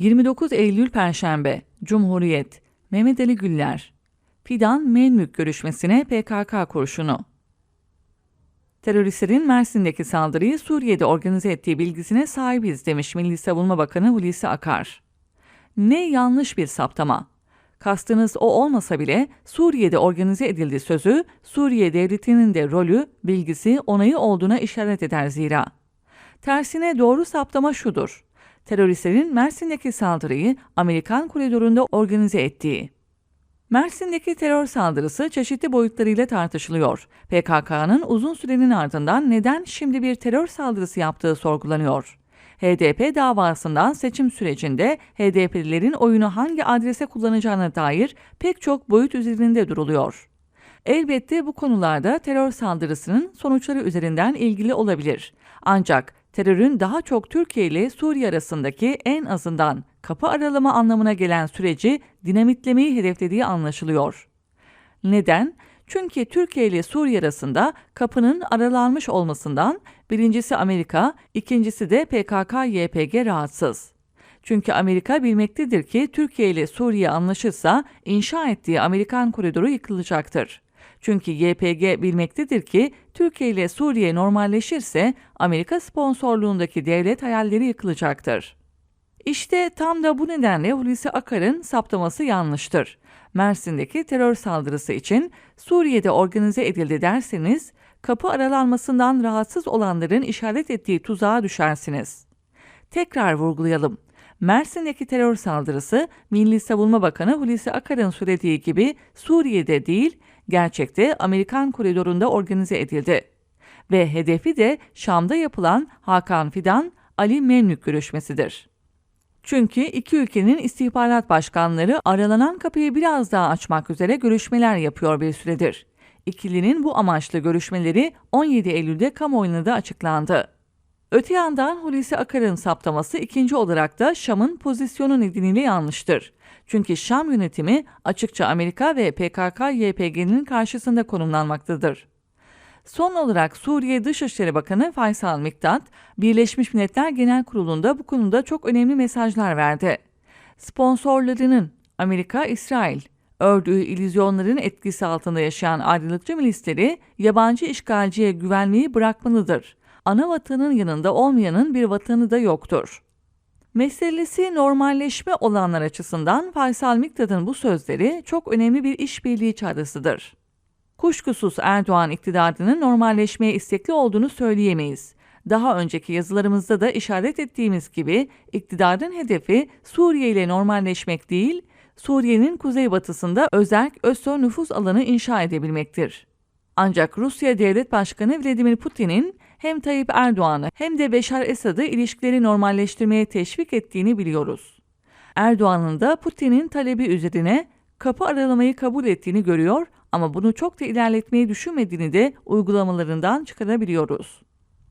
29 Eylül Perşembe Cumhuriyet Mehmet Ali Güller Fidan Menmük görüşmesine PKK kurşunu Teröristlerin Mersin'deki saldırıyı Suriye'de organize ettiği bilgisine sahibiz demiş Milli Savunma Bakanı Hulusi Akar. Ne yanlış bir saptama. Kastınız o olmasa bile Suriye'de organize edildi sözü, Suriye devletinin de rolü, bilgisi, onayı olduğuna işaret eder zira. Tersine doğru saptama şudur. Teröristlerin Mersin'deki saldırıyı Amerikan koridorunda organize ettiği. Mersin'deki terör saldırısı çeşitli boyutlarıyla tartışılıyor. PKK'nın uzun sürenin ardından neden şimdi bir terör saldırısı yaptığı sorgulanıyor. HDP davasından seçim sürecinde HDP'lilerin oyunu hangi adrese kullanacağına dair pek çok boyut üzerinde duruluyor. Elbette bu konularda terör saldırısının sonuçları üzerinden ilgili olabilir. Ancak terörün daha çok Türkiye ile Suriye arasındaki en azından kapı aralama anlamına gelen süreci dinamitlemeyi hedeflediği anlaşılıyor. Neden? Çünkü Türkiye ile Suriye arasında kapının aralanmış olmasından birincisi Amerika, ikincisi de PKK-YPG rahatsız. Çünkü Amerika bilmektedir ki Türkiye ile Suriye anlaşırsa inşa ettiği Amerikan koridoru yıkılacaktır. Çünkü YPG bilmektedir ki Türkiye ile Suriye normalleşirse Amerika sponsorluğundaki devlet hayalleri yıkılacaktır. İşte tam da bu nedenle Hulusi Akar'ın saptaması yanlıştır. Mersin'deki terör saldırısı için Suriye'de organize edildi derseniz, kapı aralanmasından rahatsız olanların işaret ettiği tuzağa düşersiniz. Tekrar vurgulayalım. Mersin'deki terör saldırısı Milli Savunma Bakanı Hulusi Akar'ın söylediği gibi Suriye'de değil, gerçekte Amerikan koridorunda organize edildi. Ve hedefi de Şam'da yapılan Hakan Fidan, Ali Memlük görüşmesidir. Çünkü iki ülkenin istihbarat başkanları aralanan kapıyı biraz daha açmak üzere görüşmeler yapıyor bir süredir. İkilinin bu amaçlı görüşmeleri 17 Eylül'de kamuoyuna da açıklandı. Öte yandan Hulusi Akar'ın saptaması ikinci olarak da Şam'ın pozisyonu nedeniyle yanlıştır. Çünkü Şam yönetimi açıkça Amerika ve PKK-YPG'nin karşısında konumlanmaktadır. Son olarak Suriye Dışişleri Bakanı Faysal Miktat, Birleşmiş Milletler Genel Kurulu'nda bu konuda çok önemli mesajlar verdi. Sponsorlarının Amerika, İsrail, ördüğü illüzyonların etkisi altında yaşayan ayrılıkçı milisleri yabancı işgalciye güvenmeyi bırakmalıdır. Ana vatanın yanında olmayanın bir vatanı da yoktur. Meselesi normalleşme olanlar açısından Faysal Miktat'ın bu sözleri çok önemli bir işbirliği çağrısıdır. Kuşkusuz Erdoğan iktidarının normalleşmeye istekli olduğunu söyleyemeyiz. Daha önceki yazılarımızda da işaret ettiğimiz gibi iktidarın hedefi Suriye ile normalleşmek değil, Suriye'nin kuzeybatısında özerk ÖSO nüfus alanı inşa edebilmektir. Ancak Rusya Devlet Başkanı Vladimir Putin'in hem Tayyip Erdoğan'ı hem de Beşar Esad'ı ilişkileri normalleştirmeye teşvik ettiğini biliyoruz. Erdoğan'ın da Putin'in talebi üzerine kapı aralamayı kabul ettiğini görüyor ama bunu çok da ilerletmeyi düşünmediğini de uygulamalarından çıkarabiliyoruz.